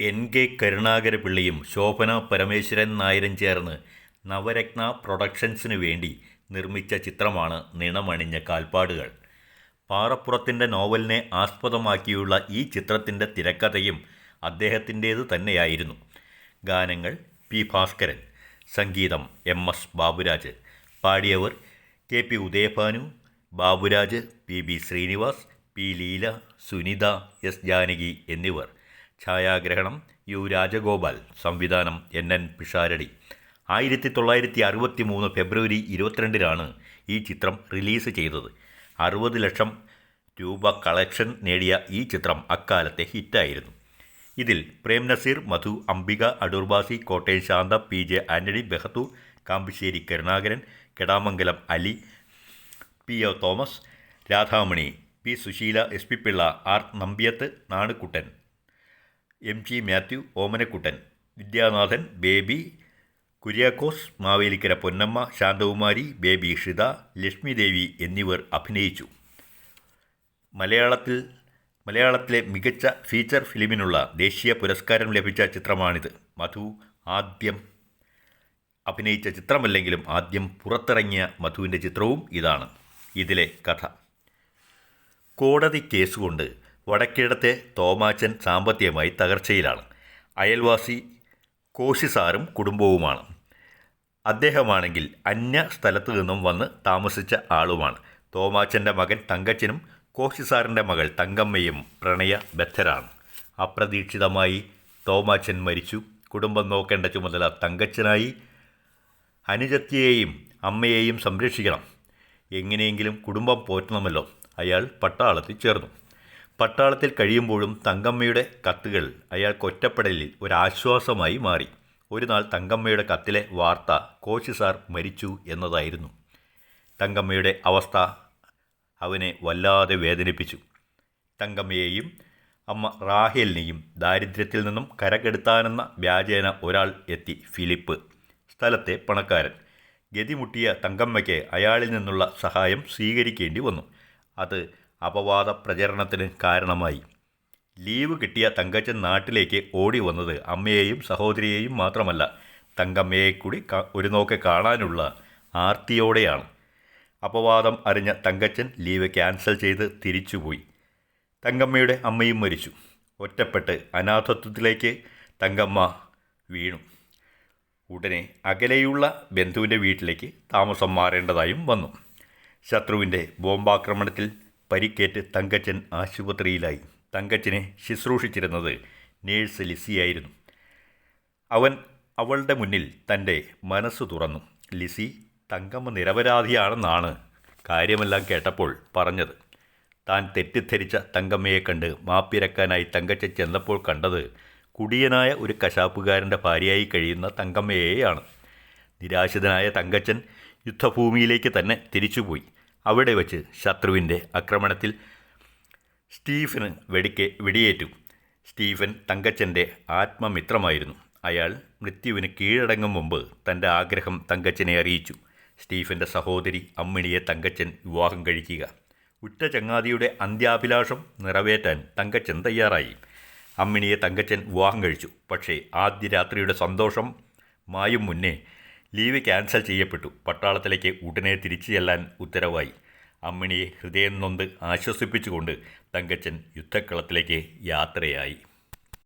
N K കരുണാകരപിള്ളയും ശോഭന പരമേശ്വരൻ നായരും ചേർന്ന് നവരത്ന പ്രൊഡക്ഷൻസിനു വേണ്ടി നിർമ്മിച്ച ചിത്രമാണ് നിണമണിഞ്ഞ കാൽപ്പാടുകൾ. പാറപ്പുറത്തിന്റെ നോവലിനെ ആസ്പദമാക്കിയുള്ള ഈ ചിത്രത്തിന്റെ തിരക്കഥയും അദ്ദേഹത്തിന്റേത് തന്നെയായിരുന്നു. ഗാനങ്ങൾ പി ഭാസ്കരൻ സംഗീതം M S Baburaj പാടിയവർ K P Udayabhanu Baburaj P B Sreenivas P Leela Sunitha S Janaki എന്നിവർ. ഛായാഗ്രഹണം യു രാജഗോപാൽ സംവിധാനം എൻ എൻ പിഷാരടി. ആയിരത്തി തൊള്ളായിരത്തി അറുപത്തി മൂന്ന് ഫെബ്രുവരി ഇരുപത്തിരണ്ടിനാണ് ഈ ചിത്രം റിലീസ് ചെയ്തത്. അറുപത് ലക്ഷം രൂപ കളക്ഷൻ നേടിയ ഈ ചിത്രം അക്കാലത്തെ ഹിറ്റായിരുന്നു. ഇതിൽ Prem Nazir Madhu Ambika Adoor Bhasi Kottayam Santha P J Antony Bahadur Kambissery Karunakaran Kedamangalam Ali P O Thomas Radhamani P Susheela S P Pillai R Nambiath Nanukuttan M G Mathew Omanakuttan Vidyanathan Baby Kuriakose Mavelikkara Ponnamma Santhakumari Baby Shitha Lakshmi Devi എന്നിവർ അഭിനയിച്ചു. മലയാളത്തിൽ മലയാളത്തിലെ മികച്ച feature ഫിലിമിനുള്ള ദേശീയ പുരസ്കാരം ലഭിച്ച ചിത്രമാണിത്. മധു ആദ്യം അഭിനയിച്ച ചിത്രമല്ലെങ്കിലും ആദ്യം പുറത്തിറങ്ങിയ മധുവിന്റെ ചിത്രവും ഇതാണ്. ഇതിലെ കഥ. കോടതി കേസുകൊണ്ട് വടക്കേടത്തെ തോമാച്ചൻ സാമ്പത്തികമായി തകർച്ചയിലാണ്. അയൽവാസി കോശിസാറും കുടുംബവുമാണ്. അദ്ദേഹമാണെങ്കിൽ അന്യ സ്ഥലത്തു നിന്നും വന്ന് താമസിച്ച ആളുമാണ്. തോമാച്ചന്റെ മകൻ തങ്കച്ചനും കോശിസാറിന്റെ മകൾ തങ്കമ്മയും പ്രണയ ബദ്ധരാണ്. അപ്രതീക്ഷിതമായി തോമാച്ചൻ മരിച്ചു. കുടുംബം നോക്കേണ്ട ചുമതല തങ്കച്ചനായി അനുജത്തിയെയും അമ്മയെയും സംരക്ഷിക്കണം. എങ്ങനെയെങ്കിലും കുടുംബം പോറ്റണമല്ലോ. അയാൾ പട്ടാളത്തിൽ ചേർന്നു. പട്ടാളത്തിൽ കഴിയുമ്പോഴും തങ്കമ്മയുടെ കത്തുകൾ അയാൾക്ക് ഒറ്റപ്പെടലിൽ ഒരാശ്വാസമായി മാറി. ഒരു നാൾ തങ്കമ്മയുടെ കത്തിലെ വാർത്ത കോശി സാർ മരിച്ചു എന്നതായിരുന്നു. തങ്കമ്മയുടെ അവസ്ഥ അവനെ വല്ലാതെ വേദനിപ്പിച്ചു. തങ്കമ്മയെയും അമ്മ റാഹേലിനെയും ദാരിദ്ര്യത്തിൽ നിന്നും കരകെടുത്താനെന്ന വ്യാജേന ഒരാൾ എത്തി ഫിലിപ്പ് സ്ഥലത്തെ പണക്കാരൻ. ഗതിമുട്ടിയ തങ്കമ്മയ്ക്ക് അയാളിൽ നിന്നുള്ള സഹായം സ്വീകരിക്കേണ്ടി വന്നു. അത് അപവാദ പ്രചരണത്തിന് കാരണമായി. ലീവ് കിട്ടിയ തങ്കച്ചൻ നാട്ടിലേക്ക് ഓടി വന്നത് അമ്മയെയും സഹോദരിയെയും മാത്രമല്ല തങ്കമ്മയെ കൂടി ഒരു നോക്ക് കാണാനുള്ള ആർത്തിയോടെയാണ്. അപവാദം അറിഞ്ഞ തങ്കച്ചൻ ലീവ് ക്യാൻസൽ ചെയ്ത് തിരിച്ചുപോയി. തങ്കമ്മയുടെ അമ്മയും മരിച്ചു. ഒറ്റപ്പെട്ട് അനാഥത്വത്തിലേക്ക് തങ്കമ്മ വീണു. ഉടനെ അകലെയുള്ള ബന്ധുവിന്റെ വീട്ടിലേക്ക് താമസം മാറേണ്ടതായും വന്നു. ശത്രുവിന്റെ ബോംബാക്രമണത്തിൽ പരിക്കേറ്റ് തങ്കച്ചൻ ആശുപത്രിയിലായി. തങ്കച്ചനെ ശുശ്രൂഷിച്ചിരുന്നത് നേഴ്സ് ലിസിയായിരുന്നു. അവൻ അവളുടെ മുന്നിൽ തന്റെ മനസ്സ് തുറന്നു. ലിസി തങ്കമ്മ നിരപരാധിയാണെന്നാണ് കാര്യമെല്ലാം കേട്ടപ്പോൾ പറഞ്ഞത്. താൻ തെറ്റിദ്ധരിച്ച തങ്കമ്മയെ കണ്ട് മാപ്പിരക്കാനായി തങ്കച്ചൻ ചെന്നപ്പോൾ കണ്ടത് കുടിയനായ ഒരു കശാപ്പുകാരന്റെ ഭാര്യയായി കഴിയുന്ന തങ്കമ്മയെയാണ്. നിരാശിതനായ തങ്കച്ചൻ യുദ്ധഭൂമിയിലേക്ക് തന്നെ തിരിച്ചുപോയി. അവിടെ വച്ച് ശത്രുവിന്റെ ആക്രമണത്തിൽ സ്റ്റീഫന് വെടിക്ക് വെടിയേറ്റു. സ്റ്റീഫൻ തങ്കച്ചന്റെ ആത്മമിത്രമായിരുന്നു. അയാൾ മൃത്യുവിന് കീഴടങ്ങും മുമ്പ് തന്റെ ആഗ്രഹം തങ്കച്ചനെ അറിയിച്ചു. സ്റ്റീഫന്റെ സഹോദരി അമ്മിണിയെ തങ്കച്ചൻ വിവാഹം കഴിക്കുക. ഉറ്റ ചങ്ങാതിയുടെ അന്ത്യാഭിലാഷം നിറവേറ്റാൻ തങ്കച്ചൻ തയ്യാറായി. അമ്മിണിയെ തങ്കച്ചൻ വിവാഹം കഴിച്ചു. പക്ഷേ ആദ്യ രാത്രിയുടെ സന്തോഷം മായും മുന്നേ ലീവ് ക്യാൻസൽ ചെയ്യപ്പെട്ടു. പട്ടാളത്തിലേക്ക് ഉടനെ തിരിച്ചു ചെല്ലാൻ ഉത്തരവായി. അമ്മിണിയെ ഹൃദയം നൊന്ത് ആശ്വസിപ്പിച്ചുകൊണ്ട് തങ്കച്ചൻ യുദ്ധക്കളത്തിലേക്ക് യാത്രയായി.